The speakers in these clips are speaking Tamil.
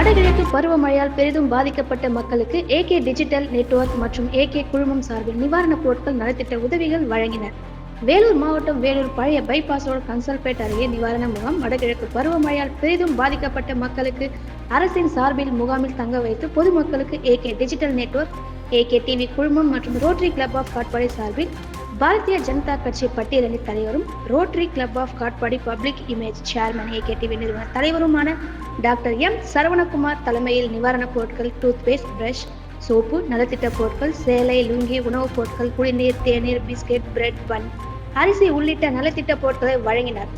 வடகிழக்கு பருவமழையால் பெரிதும் பாதிக்கப்பட்ட மக்களுக்கு ஏகே டிஜிட்டல் நெட்வொர்க் மற்றும் ஏகே குழுமம் சார்பில் நிவாரணப் பொருட்கள் நலத்திட்ட உதவிகள் வழங்கினர் வேலூர் மாவட்டம் வேலூர் பழைய பைபாஸ் ரோடு கன்சல்பேட் அருகே நிவாரண முகாம் வடகிழக்கு பருவமழையால் பெரிதும் பாதிக்கப்பட்ட மக்களுக்கு அரசின் சார்பில் முகாமில் தங்க வைத்து பொதுமக்களுக்கு AK digital network AK TV குழுமம் மற்றும் ரோட்டரி கிளப் ஆஃப் காட்பாடி சார்பில் பாரதிய ஜனதா கட்சி பட்டியலணி தலைவரும் Rotary Club of Katpadi public image chairman AK நிறுவன தலைவருமான டாக்டர் எம். சரவணகுமார் தலைமையில் நிவாரணப் பொருட்கள் டூத் பேஸ்ட் பிரஷ் சோப்பு நலத்திட்ட பொருட்கள் சேலை லுங்கி உணவுப் பொருட்கள் குடிநீர் தேநீர் பிஸ்கெட் பிரெட் பன் அரிசி உள்ளிட்ட நலத்திட்ட பொருட்களை வழங்கினர்.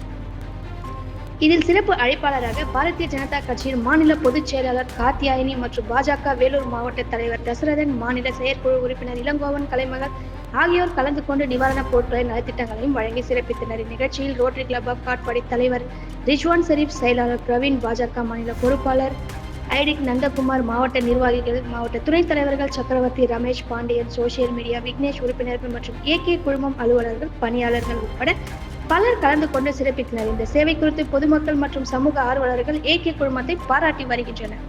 இதில் சிறப்பு அழைப்பாளராக பாரதிய ஜனதா கட்சியின் மாநில பொதுச் செயலாளர் காத்தியாயினி மற்றும் பாஜக வேலூர் மாவட்ட தலைவர் தசரதன் மாநில செயற்குழு உறுப்பினர் இளங்கோவன் கலைமகள் ஆகியோர் கலந்து கொண்டு நிவாரணப் பொருட்களை நலத்திட்டங்களையும் வழங்கி சிறப்பித்தனர். இந்நிகழ்ச்சியில் ரோட்டரி கிளப் ஆஃப் காட்பாடி தலைவர் ரிஜ்வான் ஷெரீப் செயலாளர் பிரவீன் பாஜக மாநில பொறுப்பாளர் ஐடிக் நந்தகுமார் மாவட்ட நிர்வாகிகள் மாவட்ட துணைத் தலைவர்கள் சக்கரவர்த்தி ரமேஷ் பாண்டியன் சோசியல் மீடியா விக்னேஷ் உறுப்பினர்கள் மற்றும் ஏகே குழுமம் அலுவலர்கள் பணியாளர்கள் உட்பட பலர் கலந்து கொண்டு சிறப்பித்தனர். இந்த சேவை குறித்து பொதுமக்கள் மற்றும் சமூக ஆர்வலர்கள் ஏகே குழுமத்தை பாராட்டி வருகின்றனர்.